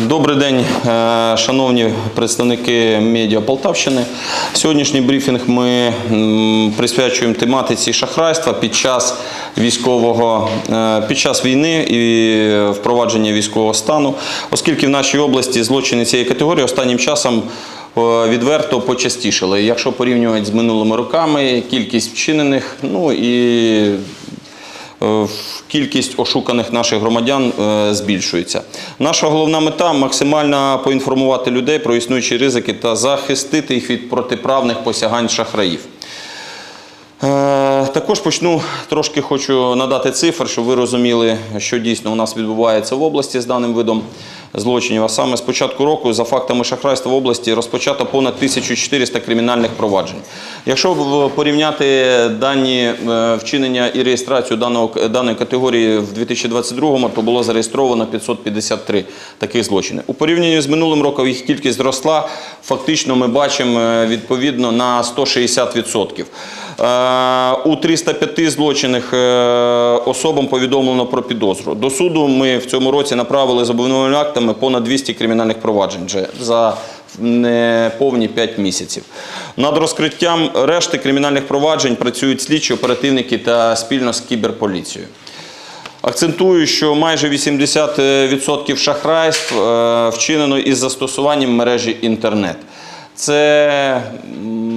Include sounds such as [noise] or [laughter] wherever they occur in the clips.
Добрий день, е, шановні представники медіа Полтавщини. Сьогоднішній брифінг ми присвячуємо тематиці шахрайства під час військового е, під час війни і впровадження військового стану, оскільки в нашій області злочини цієї категорії останнім часом е, відверто почастішали. Якщо порівнювати з минулими роками, кількість вчинених, ну і Кількість ошуканих наших громадян е, збільшується. Наша головна мета максимально поінформувати людей про існуючі ризики та захистити їх від протиправних посягань шахраїв. Е, Також почну трошки хочу надати цифр, щоб ви розуміли, що дійсно у нас відбувається в області з даним видом злочинів. А саме з початку року за фактами шахрайства в області розпочато понад 1400 кримінальних проваджень. Якщо порівняти дані е, вчинення і реєстрацію даного, даної категорії в 2022 то було зареєстровано 553 таких злочини. У порівнянні з минулим роком їх кількість зросла. Фактично ми бачимо е, відповідно на 160%. Е, У 305 злочинних е, особам повідомлено про підозру. До суду ми в цьому році направили з обвинувальними актами понад 200 кримінальних проваджень вже за неповні 5 місяців. Над розкриттям решти кримінальних проваджень працюють слідчі, оперативники та спільно з кіберполіцією. Акцентую, що майже 80% шахрайств е, вчинено із застосуванням мережі інтернет. Це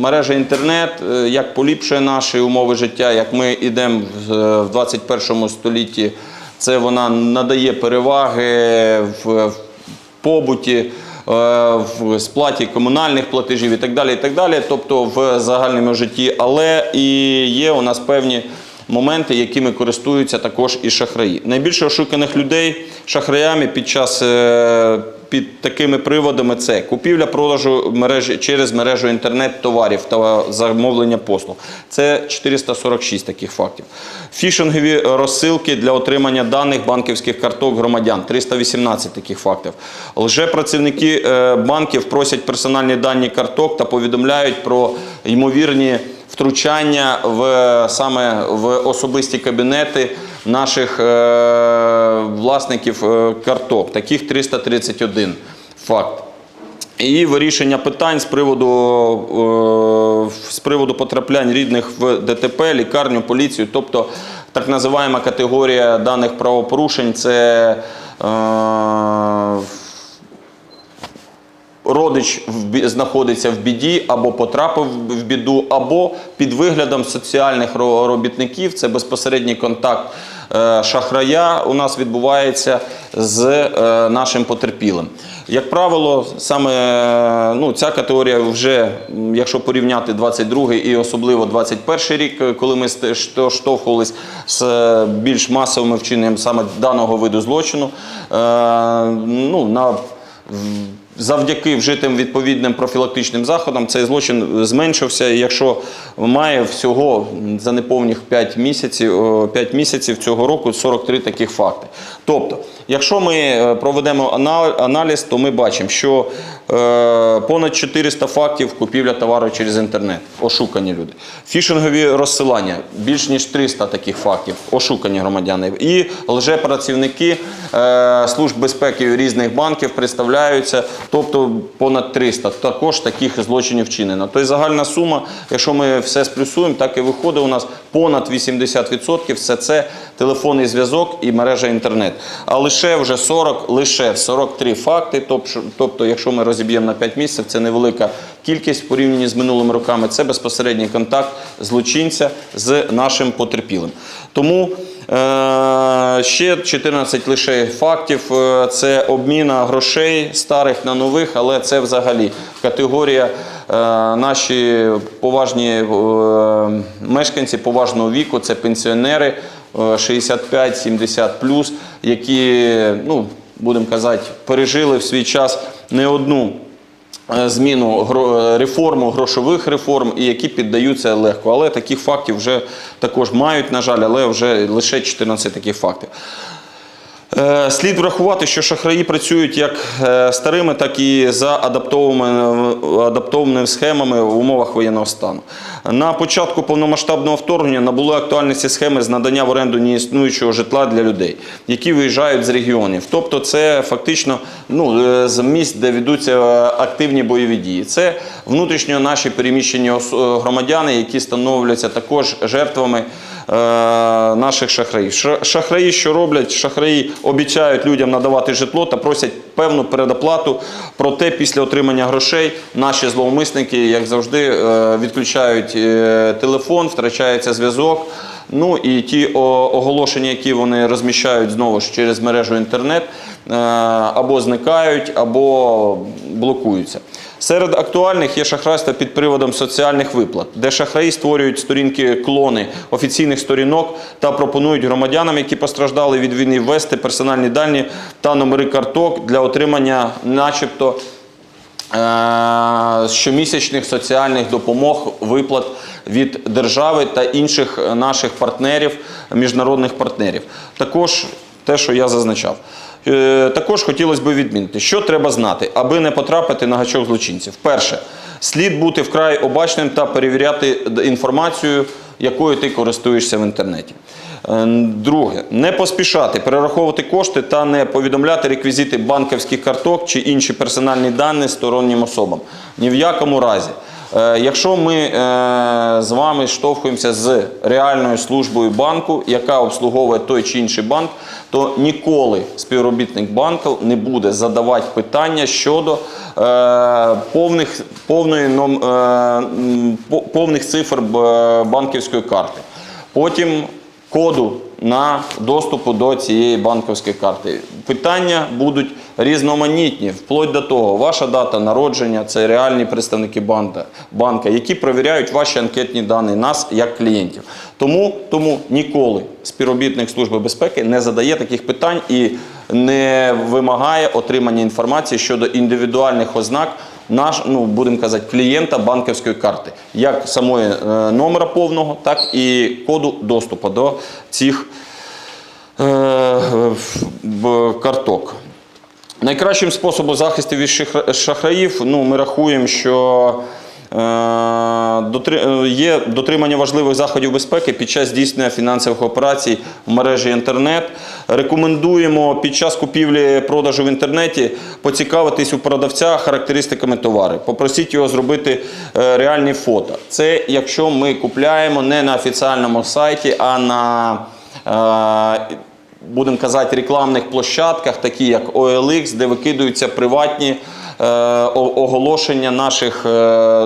мережа інтернет е, як поліпшує наші умови життя, як ми йдемо в е, 21 столітті. Це вона надає переваги в побуті, е, в сплаті комунальних платежів і так далі. і так далі, Тобто в загальному житті. Але і є у нас певні моменти, якими користуються також і шахраї. Найбільше ошуканих людей шахраями під час е, під такими приводами це купівля продажу мережі через мережу інтернет товарів та замовлення послуг. Це 446 таких фактів. Фішингові розсилки для отримання даних банківських карток громадян 318 таких фактів. Лжепрацівники е, банків просять персональні дані карток та повідомляють про ймовірні втручання в саме в особисті кабінети наших е, власників е, карток. Таких 331 факт. І вирішення питань з приводу, е, з приводу потраплянь рідних в ДТП, лікарню, поліцію, тобто так називаємо категорія даних правопорушень це родич знаходиться в біді або потрапив в біду, або під виглядом соціальних робітників це безпосередній контакт е, шахрая у нас відбувається з е, нашим потерпілим. Як правило, саме е, ну, ця категорія вже, якщо порівняти 22 і особливо 21 рік, коли ми штовхувались з більш масовими вчиненням саме даного виду злочину, ну, на Завдяки вжитим відповідним профілактичним заходам цей злочин зменшився. І якщо має всього за неповних 5 місяців, о, 5 місяців цього року 43 таких факти. Тобто, якщо ми е, проведемо аналіз, то ми бачимо, що понад 400 фактів купівля товару через інтернет, ошукані люди. Фішингові розсилання, більш ніж 300 таких фактів, ошукані громадяни. І лжепрацівники е, служб безпеки різних банків представляються, тобто понад 300. Також таких злочинів вчинено. Тобто загальна сума, якщо ми все сплюсуємо, так і виходить у нас понад 80% все це телефонний зв'язок і мережа інтернет. А лише вже 40, лише 43 факти. Тобто, якщо ми розіб'ємо на 5 місяців, це невелика кількість в порівнянні з минулими роками. Це безпосередній контакт злочинця з нашим потерпілим. Тому Ще 14 лише фактів. Е, Це обміна грошей старих на нових, але це взагалі категорія е, наші поважні е, мешканці поважного віку, це пенсіонери е, 65-70 які, ну, будемо казати, пережили в свій час не одну е, зміну гро- реформу грошових реформ і які піддаються легко. Але таких фактів вже також мають, на жаль, але вже лише 14 таких фактів. Е, Слід врахувати, що шахраї працюють як е, старими, так і за адаптованими, адаптованими схемами в умовах воєнного стану. На початку повномасштабного вторгнення набули актуальності схеми з надання в оренду неіснуючого житла для людей, які виїжджають з регіонів. Тобто, це фактично ну, е, з місць, де ведуться активні бойові дії. Це внутрішньо наші переміщені громадяни, які становляться також жертвами наших шахраїв. Ша- Шахраї, що роблять? Шахраї обіцяють людям надавати житло та просять певну передоплату. Проте після отримання грошей наші зловмисники, як завжди, е, відключають е, телефон, втрачається зв'язок. Ну і ті оголошення, які вони розміщають знову ж через мережу інтернет, е, або зникають, або блокуються. Серед актуальних є шахрайство під приводом соціальних виплат, де шахраї створюють сторінки клони офіційних сторінок та пропонують громадянам, які постраждали від війни, ввести персональні дані та номери карток для отримання, начебто, е, щомісячних соціальних допомог, виплат від держави та інших наших партнерів, міжнародних партнерів. Також те, що я зазначав. Е, Також хотілося б відмінити, що треба знати, аби не потрапити на гачок злочинців. Перше, слід бути вкрай обачним та перевіряти інформацію, якою ти користуєшся в інтернеті. Е, Друге, не поспішати перераховувати кошти та не повідомляти реквізити банківських карток чи інші персональні дані стороннім особам. Ні в якому разі. Е, Якщо ми е, з вами штовхуємося з реальною службою банку, яка обслуговує той чи інший банк, то ніколи співробітник банку не буде задавати питання щодо е, повних, повної, повних цифр банківської карти. Потім коду на доступу до цієї банківської карти. Питання будуть різноманітні, вплоть до того, ваша дата народження це реальні представники банка, які перевіряють ваші анкетні дані нас як клієнтів. Тому, тому ніколи співробітник Служби безпеки не задає таких питань і не вимагає отримання інформації щодо індивідуальних ознак наш, ну будемо казати, клієнта банківської карти, як самої е, номера повного, так і коду доступу до цих е, карток. Найкращим способом захисту від шахраїв ну, ми рахуємо, що є дотримання важливих заходів безпеки під час здійснення фінансових операцій в мережі інтернет. Рекомендуємо під час купівлі продажу в інтернеті поцікавитись у продавця характеристиками товару. Попросіть його зробити е, реальні фото. Це якщо ми купляємо не на офіціальному сайті, а на е, будемо казати, рекламних площадках, такі як OLX, де викидаються приватні е, оголошення наших е,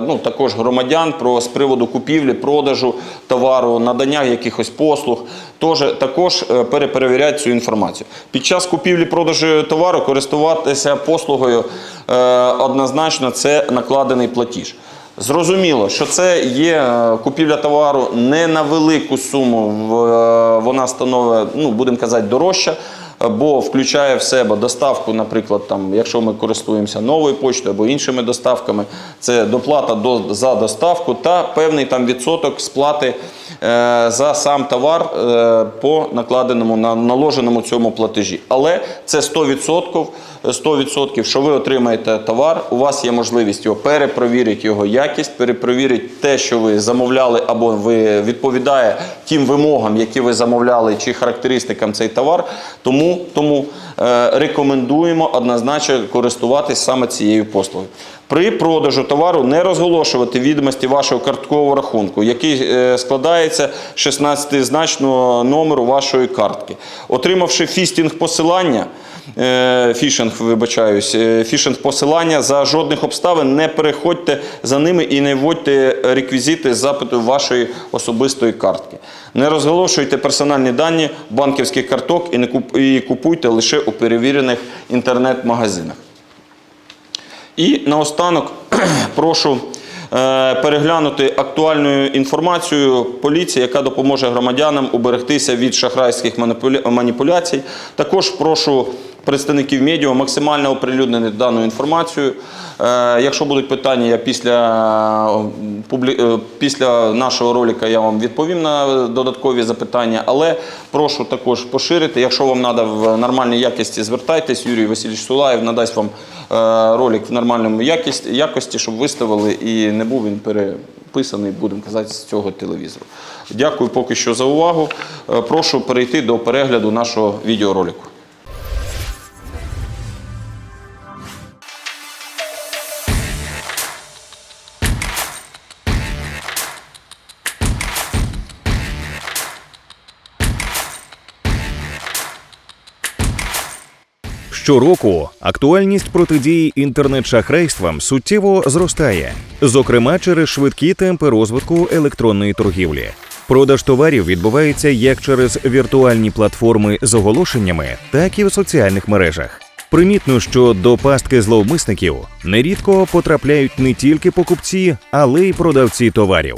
ну, також громадян про з приводу купівлі, продажу товару, надання якихось послуг. Тож, також е, переперевіряти цю інформацію. Під час купівлі продажу товару користуватися послугою е, однозначно це накладений платіж. Зрозуміло, що це є е, купівля товару не на велику суму, е, вона становить, ну будемо казати, дорожча, е, бо включає в себе доставку, наприклад, там, якщо ми користуємося новою почтою або іншими доставками, це доплата до, за доставку та певний там відсоток сплати за сам товар е, по накладеному на наложеному цьому платежі. Але це 100%, 100%, що ви отримаєте товар, у вас є можливість його перепровірити його якість, перепровірити те, що ви замовляли, або ви відповідає тим вимогам, які ви замовляли, чи характеристикам цей товар. Тому, тому е, рекомендуємо однозначно користуватись саме цією послугою. При продажу товару не розголошувати відомості вашого карткового рахунку, який е, складається з 16-значного номеру вашої картки. Отримавши фістінг посилання, е, фішинг, вибачаюсь, е, фішинг посилання за жодних обставин не переходьте за ними і не вводьте реквізити запиту вашої особистої картки. Не розголошуйте персональні дані банківських карток і купуйте лише у перевірених інтернет-магазинах. І наостанок [clears throat] прошу е, переглянути актуальну інформацію поліції, яка допоможе громадянам уберегтися від шахрайських маніпуляцій. Також прошу представників медіа максимально оприлюднити дану інформацію. Е, Якщо будуть питання, я після, е, е, після нашого ролика я вам відповім на додаткові запитання, але прошу також поширити. Якщо вам треба в нормальній якості, звертайтесь. Юрій Васильович Сулаєв надасть вам ролик в нормальному якості, щоб виставили і не був він переписаний, будемо казати, з цього телевізору. Дякую поки що за увагу. Прошу перейти до перегляду нашого відеоролику. Щороку актуальність протидії інтернет-шахрайствам суттєво зростає, зокрема через швидкі темпи розвитку електронної торгівлі. Продаж товарів відбувається як через віртуальні платформи з оголошеннями, так і в соціальних мережах. Примітно, що до пастки зловмисників нерідко потрапляють не тільки покупці, але й продавці товарів.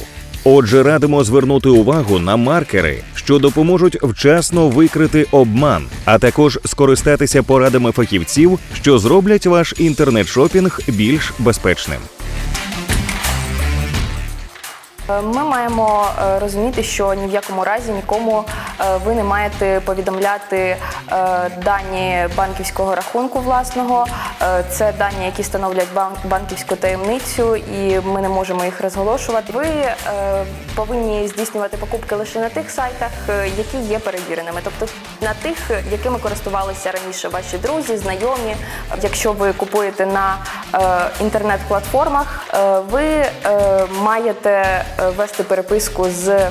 Отже, радимо звернути увагу на маркери, що допоможуть вчасно викрити обман, а також скористатися порадами фахівців, що зроблять ваш інтернет-шопінг більш безпечним. Е, Ми маємо е, розуміти, що ні в якому разі нікому е, ви не маєте повідомляти дані банківського рахунку власного. Це дані, які становлять бан- банківську таємницю, і ми не можемо їх розголошувати. Ви повинні здійснювати покупки лише на тих сайтах, які є перевіреними, тобто на тих, якими користувалися раніше ваші друзі, знайомі. Якщо ви купуєте на інтернет-платформах, ви маєте вести переписку з е,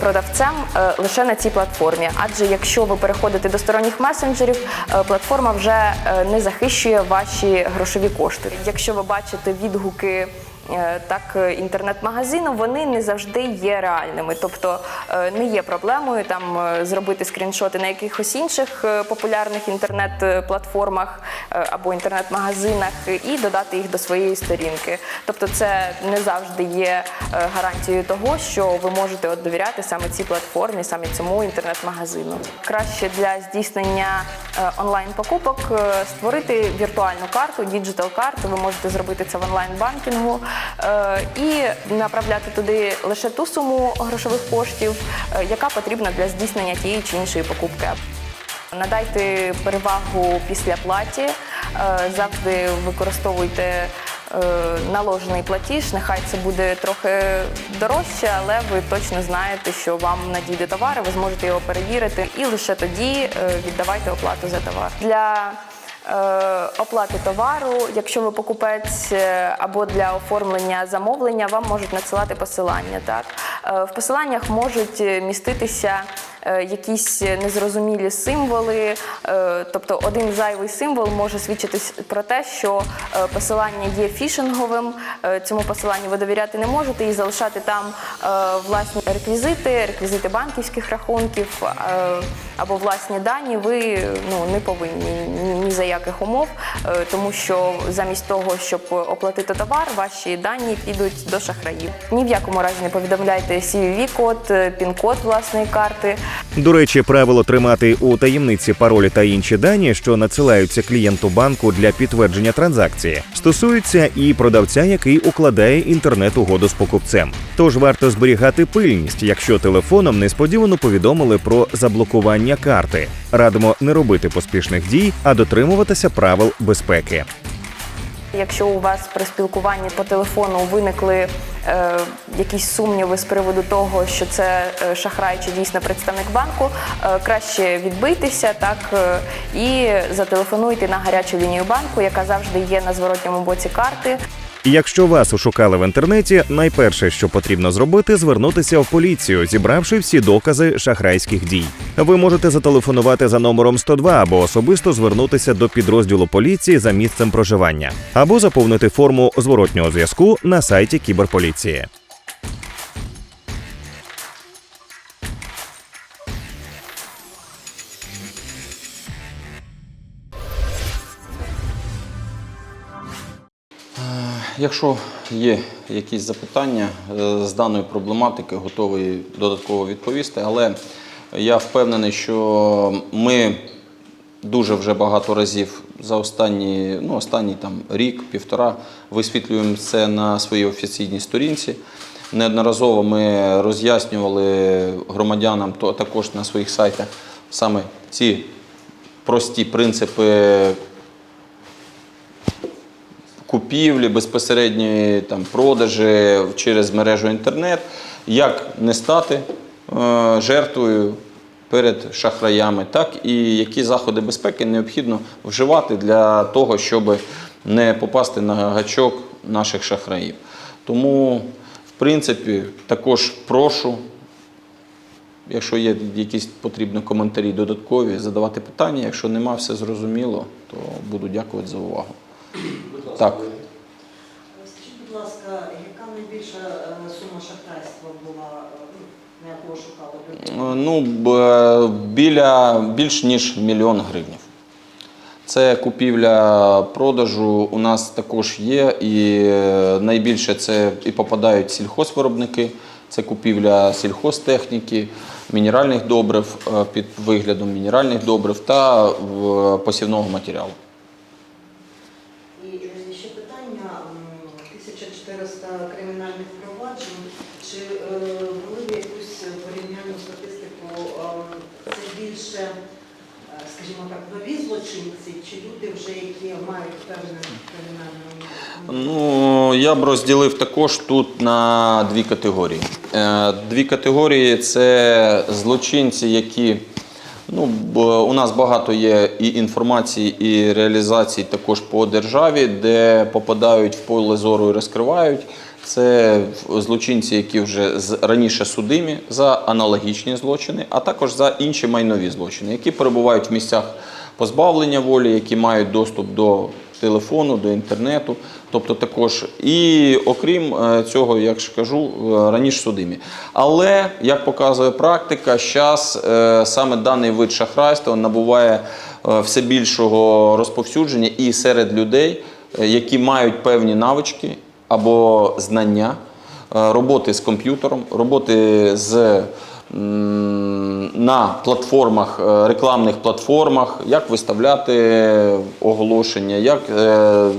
продавцем е, лише на цій платформі. Адже якщо ви переходите до сторонніх месенджерів, е, платформа вже е, не захищує ваші грошові кошти. Якщо ви бачите відгуки. Е, Так, е, інтернет-магазину вони не завжди є реальними, тобто е, не є проблемою там зробити скріншоти на якихось інших популярних інтернет-платформах або інтернет-магазинах і додати їх до своєї сторінки. Тобто, це не завжди є гарантією того, що ви можете от довіряти саме цій платформі, саме цьому інтернет-магазину. Краще для здійснення онлайн-покупок створити віртуальну карту, діджитал карту. Ви можете зробити це в онлайн-банкінгу і направляти туди лише ту суму грошових коштів, е, яка потрібна для здійснення тієї чи іншої покупки. Надайте перевагу після платі, е, завжди використовуйте е, наложений платіж. Нехай це буде трохи дорожче, але ви точно знаєте, що вам надійде товар, ви зможете його перевірити, і лише тоді е, віддавайте оплату за товар. Для е, оплати товару, якщо ви покупець е, або для оформлення замовлення, вам можуть надсилати посилання. Так Е, в посиланнях можуть е, міститися е, якісь незрозумілі символи, е, тобто один зайвий символ може свідчити про те, що е, посилання є фішинговим. е, Цьому посиланню ви довіряти не можете і залишати там е, власні реквізити, реквізити банківських рахунків е, або власні дані. Ви ну не повинні ні, за яких умов, е, тому що замість того, щоб оплатити товар, ваші дані підуть до шахраїв. Ні в якому разі не повідомляйте CVV-код, е, пін-код власної карти. До речі, правило тримати у таємниці паролі та інші дані, що надсилаються клієнту банку для підтвердження транзакції, стосується і продавця, який укладає інтернет-угоду з покупцем. Тож варто зберігати пильність, якщо телефоном несподівано повідомили про заблокування карти. Радимо не робити поспішних дій, а дотримуватися правил безпеки. Якщо у вас при спілкуванні по телефону виникли е, якісь сумніви з приводу того, що це е, шахрай чи дійсно представник банку, е, краще відбийтеся так е, і зателефонуйте на гарячу лінію банку, яка завжди є на зворотньому боці карти. Якщо вас ошукали в інтернеті, найперше, що потрібно зробити, звернутися в поліцію, зібравши всі докази шахрайських дій. Ви можете зателефонувати за номером 102 або особисто звернутися до підрозділу поліції за місцем проживання, або заповнити форму зворотнього зв'язку на сайті кіберполіції. Якщо є якісь запитання е, з даної проблематики, готовий додатково відповісти. Але я впевнений, що ми дуже вже багато разів за останні, ну, останній там, рік, півтора висвітлюємо це на своїй офіційній сторінці. Неодноразово ми роз'яснювали громадянам, то також на своїх сайтах саме ці прості принципи купівлі, безпосередньої там, продажі через мережу інтернет, як не стати е, жертвою перед шахраями, так і які заходи безпеки необхідно вживати для того, щоб не попасти на гачок наших шахраїв. Тому, в принципі, також прошу Якщо є якісь потрібні коментарі додаткові, задавати питання. Якщо нема, все зрозуміло, то буду дякувати за увагу. Так. Скажіть, будь ласка, яка найбільша е, сума шахрайства була, е, ну, на ви шукали? Е, Ну, біля більш ніж мільйон гривнів. Це купівля продажу у нас також є, і найбільше це і попадають сільхозвиробники, це купівля сільхозтехніки, мінеральних добрив під виглядом мінеральних добрив та посівного матеріалу. І е, ще питання, м, 1400 кримінальних проваджень, чи е, вели ви якусь порівняльну статистику, е, це більше, е, скажімо так, нові злочинці, чи люди вже, які мають певне кримінальне? Ну, я б розділив також тут на дві категорії. Дві категорії це злочинці, які ну, у нас багато є і інформації, і реалізацій також по державі, де попадають в поле зору і розкривають. Це злочинці, які вже раніше судимі за аналогічні злочини, а також за інші майнові злочини, які перебувають в місцях позбавлення волі, які мають доступ до телефону, до інтернету. Тобто також і окрім е, цього, як ж кажу, е, раніше судимі. Але як показує практика, зараз саме даний вид шахрайства набуває е, все більшого розповсюдження і серед людей, е, які мають певні навички або знання е, роботи з комп'ютером, роботи з на платформах, е, рекламних платформах, як виставляти оголошення, як е,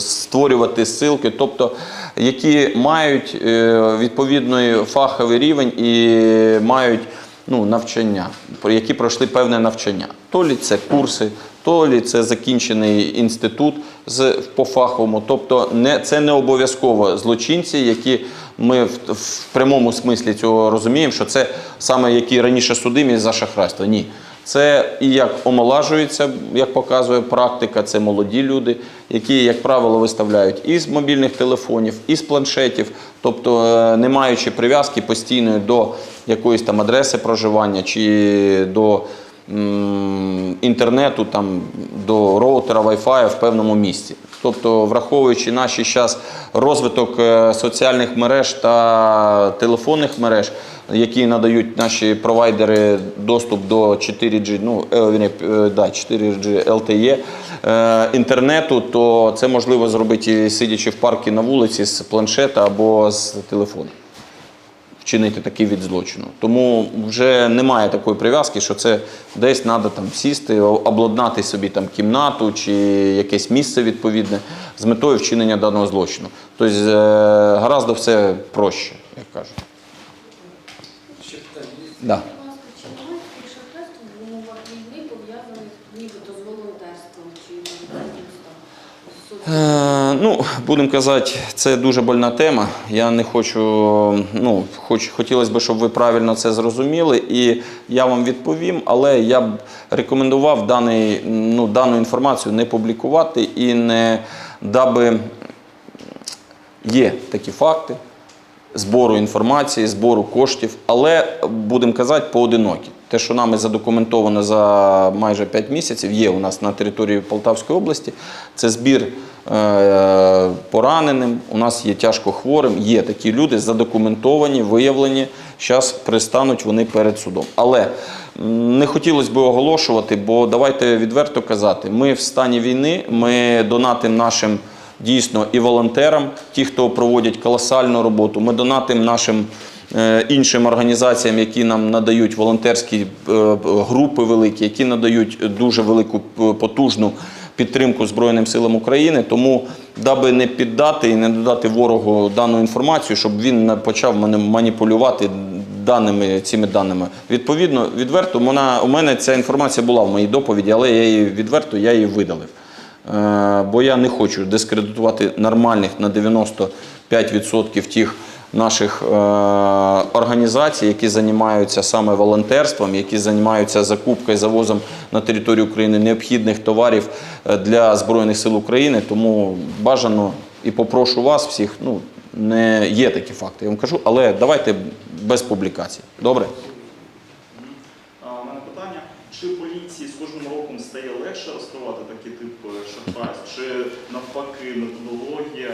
створювати ссылки, тобто які мають е, відповідний фаховий рівень і мають ну, навчання, які пройшли певне навчання. То лі це курси, то лі це закінчений інститут з по фаховому. Тобто, не це не обов'язково злочинці, які ми в, в прямому смислі цього розуміємо, що це саме які раніше судимі за шахрайство. Ні. Це і як омолажується, як показує практика, це молоді люди, які, як правило, виставляють і з мобільних телефонів, і з планшетів, тобто е, не маючи прив'язки постійної до якоїсь там адреси проживання чи до м, інтернету, там, до роутера Wi-Fi в певному місці. Тобто, враховуючи наш зараз розвиток е, соціальних мереж та телефонних мереж, які надають наші провайдери доступ до 4G, ну, е, е, да, 4G LTE інтернету, то це можливо зробити сидячи в парку на вулиці з планшета або з телефону вчинити такий від злочину. Тому вже немає такої прив'язки, що це десь треба там сісти, обладнати собі там кімнату чи якесь місце відповідне з метою вчинення даного злочину. Тобто гаразд все проще, як кажуть. Ще питання. ласка, чи бувають такі шахрайства в умовах війни пов'язаних нібито з волонтерством чи волонтерством? Е, ну, будемо казати, це дуже больна тема. Я не хочу, ну, хоч, хотілося б, щоб ви правильно це зрозуміли, і я вам відповім, але я б рекомендував даний, ну, дану інформацію не публікувати і не даби є такі факти збору інформації, збору коштів, але будемо казати, поодинокі. Те, що нами задокументовано за майже 5 місяців, є у нас на території Полтавської області. Це збір е, пораненим, у нас є тяжко хворим, є такі люди, задокументовані, виявлені. Зараз пристануть вони перед судом. Але не хотілося б оголошувати, бо давайте відверто казати, ми в стані війни, ми донатимо нашим дійсно і волонтерам, ті, хто проводять колосальну роботу. Ми донатимо нашим іншим організаціям, які нам надають волонтерські е, групи великі, які надають дуже велику е, потужну підтримку Збройним силам України. Тому, даби не піддати і не додати ворогу дану інформацію, щоб він не почав маніпулювати даними цими даними. Відповідно, відверто вона, у мене ця інформація була в моїй доповіді, але я її відверто я її видалив. Е, Бо я не хочу дискредитувати нормальних на 95% тих наших е, організацій, які займаються саме волонтерством, які займаються закупкою, завозом на територію України необхідних товарів е, для Збройних сил України. Тому бажано і попрошу вас всіх, ну не є такі факти, я вам кажу, але давайте без публікацій. Добре? Мене питання, чи поліції з кожним роком стає легше розкривати такий тип шахрайств, чи навпаки методологія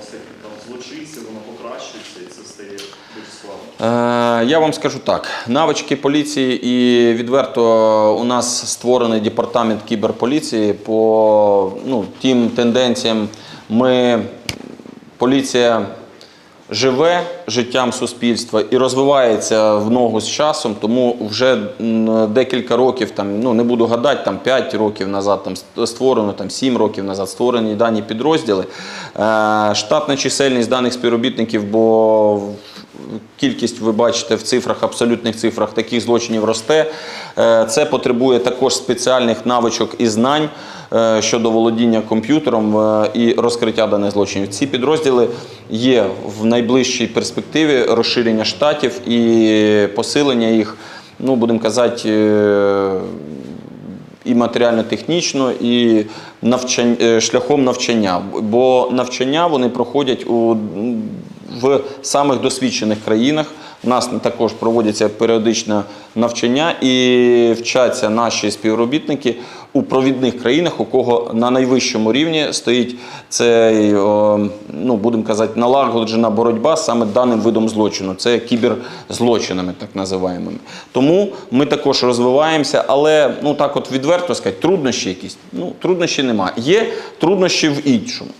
всяких там злочинців, воно покращується і це стає більш складно? Е, Я вам скажу так: навички поліції і відверто у нас створений департамент кіберполіції по ну, тим тенденціям. Ми поліція живе життям суспільства і розвивається в ногу з часом, тому вже декілька років, там, ну не буду гадати, там 5 років назад там ст- створено, там 7 років назад створені дані підрозділи. Е, Штатна чисельність даних співробітників, бо кількість, ви бачите, в цифрах, абсолютних цифрах таких злочинів росте. Е, Це потребує також спеціальних навичок і знань е, щодо володіння комп'ютером е, і розкриття даних злочинів. Ці підрозділи є в найближчій перспективі розширення штатів і посилення їх, ну будемо казати. і матеріально-технічно, і навчань, е, шляхом навчання. Бо навчання вони проходять у, в самих досвідчених країнах. У нас також проводяться періодичне навчання і вчаться наші співробітники у провідних країнах, у кого на найвищому рівні стоїть цей, ну будемо казати, налагоджена боротьба саме даним видом злочину. Це кіберзлочинами, так називаємо. Тому ми також розвиваємося, але ну так от відверто сказати, труднощі якісь. Ну, труднощі немає. Є труднощі в іншому.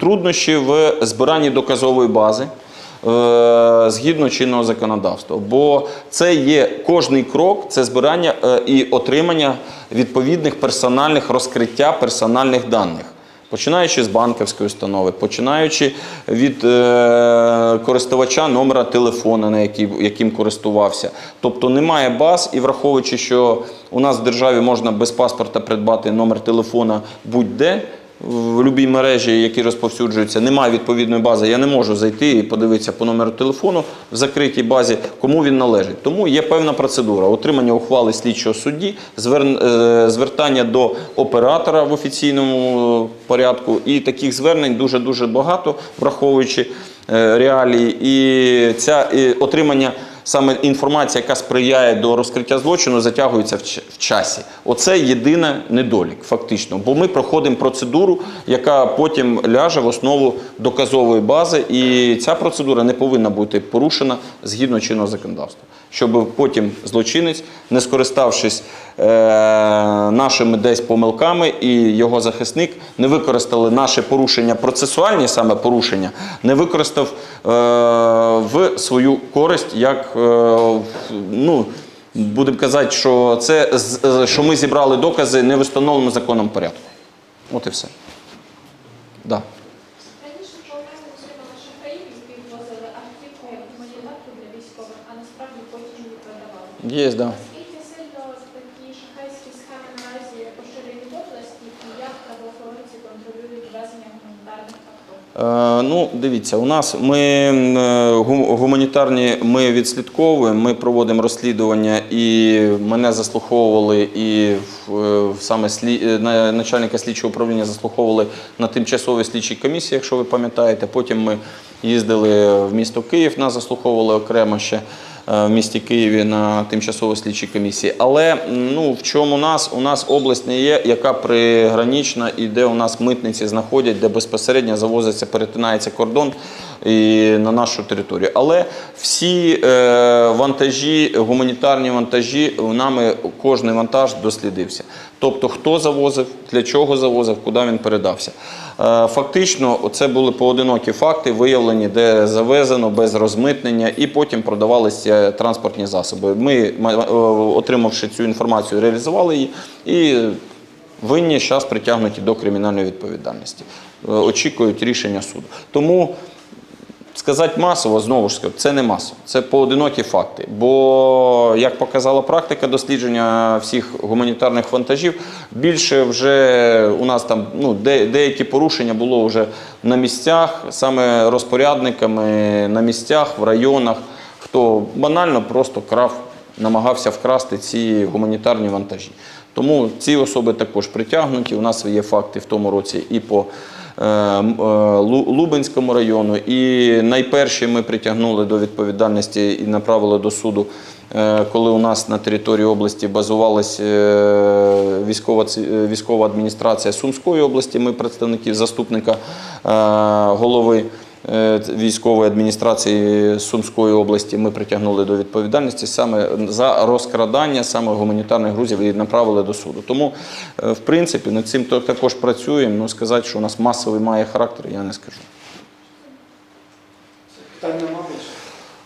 Труднощі в збиранні доказової бази. Е, Згідно чинного законодавства, бо це є кожний крок, це збирання е, і отримання відповідних персональних розкриття персональних даних. Починаючи з банківської установи, починаючи від е, користувача номера телефона, на який, яким користувався. Тобто немає баз, і враховуючи, що у нас в державі можна без паспорта придбати номер телефона будь-де. В будь-якій мережі, які розповсюджуються, немає відповідної бази. Я не можу зайти і подивитися по номеру телефону в закритій базі, кому він належить. Тому є певна процедура отримання ухвали слідчого судді, е, звертання до оператора в офіційному е, порядку. І таких звернень дуже дуже багато, враховуючи е, реалії. І ця і отримання. Саме інформація, яка сприяє до розкриття злочину, затягується в часі. Оце єдиний недолік, фактично. Бо ми проходимо процедуру, яка потім ляже в основу доказової бази, і ця процедура не повинна бути порушена згідно чинного законодавства. Щоб потім злочинець, не скориставшись е, нашими десь помилками, і його захисник не використали наше порушення, процесуальні саме порушення, не використав е, в свою користь, як ну. Будемо казати, що це е, що ми зібрали докази не в установленому законом порядку. От і все. Да. Раніше з ринком шахраїв підвозили автівку як для військових, а насправді потім продавали. Є, да. Наскільки сильно такі шахрайські схеми наразі поширені в області і як правоохоронці контролюють ввезення гуманітарних авто? Е, ну, дивіться, у нас ми е, гу- гуманітарні ми відслідковуємо, ми проводимо розслідування, і мене заслуховували, і е, саме слі, е, на- начальника слідчого управління заслуховували на тимчасовій слідчій комісії, якщо ви пам'ятаєте. Потім ми їздили в місто Київ, нас заслуховували окремо ще. Е, в місті Києві на тимчасово слідчій комісії. Але ну, в чому нас? У нас область не є, яка пригранічна і де у нас митниці знаходять, де безпосередньо завозиться, перетинається кордон і на нашу територію. Але всі е, вантажі, гуманітарні вантажі, нами кожний вантаж дослідився. Тобто, хто завозив, для чого завозив, куди він передався. Е, фактично, це були поодинокі факти, виявлені, де завезено без розмитнення, і потім продавалися транспортні засоби. Ми, е, отримавши цю інформацію, реалізували її і винні зараз притягнуті до кримінальної відповідальності. Е, Очікують рішення суду. Тому сказати масово, знову ж це не масово, це поодинокі факти. Бо, як показала практика дослідження всіх гуманітарних вантажів, більше вже у нас там ну, де, деякі порушення було вже на місцях, саме розпорядниками на місцях, в районах, хто банально просто крав, намагався вкрасти ці гуманітарні вантажі. Тому ці особи також притягнуті. У нас є факти в тому році і по Лубенському району. І найперші ми притягнули до відповідальності і направили до суду, е, коли у нас на території області базувалась е, військова, е, військова адміністрація Сумської області. Ми представників заступника е, голови. Е, Військової адміністрації Сумської області ми притягнули до відповідальності саме за розкрадання саме гуманітарних грузів і направили до суду. Тому, е, в принципі, над цим також працюємо. Ну, сказати, що у нас масовий має характер, я не скажу. Питань нема більше?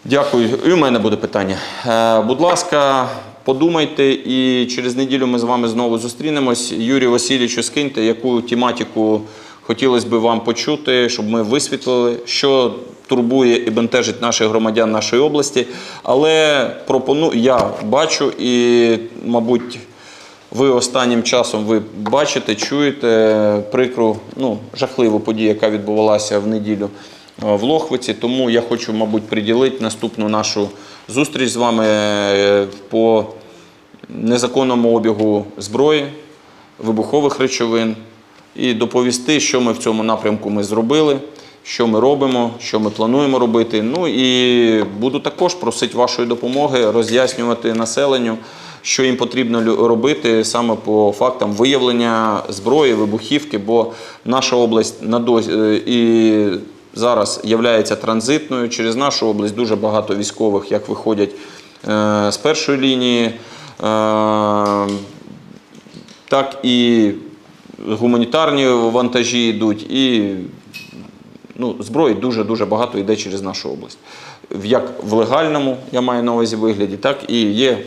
Дякую. І у мене буде питання. Е, будь ласка, подумайте, і через неділю ми з вами знову зустрінемось. Юрію Васильовичу, скиньте, яку тематику хотілося б вам почути, щоб ми висвітлили, що турбує і бентежить наших громадян нашої області. Але пропоную, я бачу і, мабуть, ви останнім часом ви бачите, чуєте прикру, ну, жахливу подію, яка відбувалася в неділю е, в Лохвиці. Тому я хочу, мабуть, приділити наступну нашу зустріч з вами е, по незаконному обігу зброї, вибухових речовин і доповісти, що ми в цьому напрямку ми зробили, що ми робимо, що ми плануємо робити. Ну і буду також просити вашої допомоги роз'яснювати населенню, що їм потрібно робити саме по фактам виявлення зброї, вибухівки, бо наша область на е, і зараз є транзитною. Через нашу область дуже багато військових, як виходять е, з першої лінії. е, так і гуманітарні вантажі йдуть, і ну, зброї дуже-дуже багато йде через нашу область. Як в легальному, я маю на увазі вигляді, так і є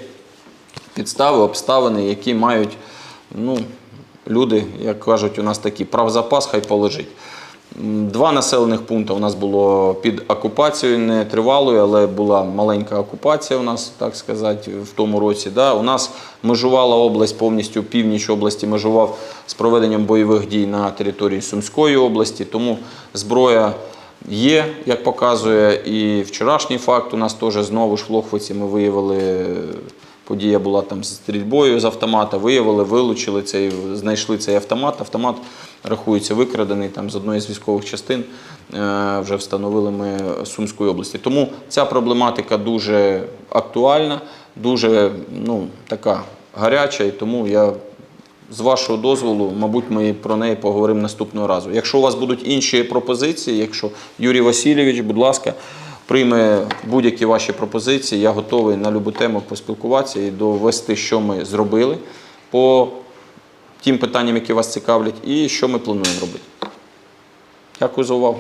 підстави, обставини, які мають ну, люди, як кажуть, у нас такі правзапас, хай полежить. Два населених пункти у нас було під окупацією, не тривалою, але була маленька окупація у нас, так сказати, в тому році. Да. У нас межувала область повністю, північ області межував з проведенням бойових дій на території Сумської області. Тому зброя є, як показує. І вчорашній факт у нас теж знову ж в Лохвиці ми виявили. Подія була там з стрільбою з автомата, виявили, вилучили цей, знайшли цей автомат. Автомат рахується викрадений там з одної з військових частин. е, Вже встановили ми Сумської області. Тому ця проблематика дуже актуальна, дуже ну, така гаряча, і тому я з вашого дозволу, мабуть, ми про неї поговоримо наступного разу. Якщо у вас будуть інші пропозиції, якщо Юрій Васильович, будь ласка, прийме будь-які ваші пропозиції, я готовий на будь-яку тему поспілкуватися і довести, що ми зробили по тим питанням, які вас цікавлять, і що ми плануємо робити. Дякую за увагу.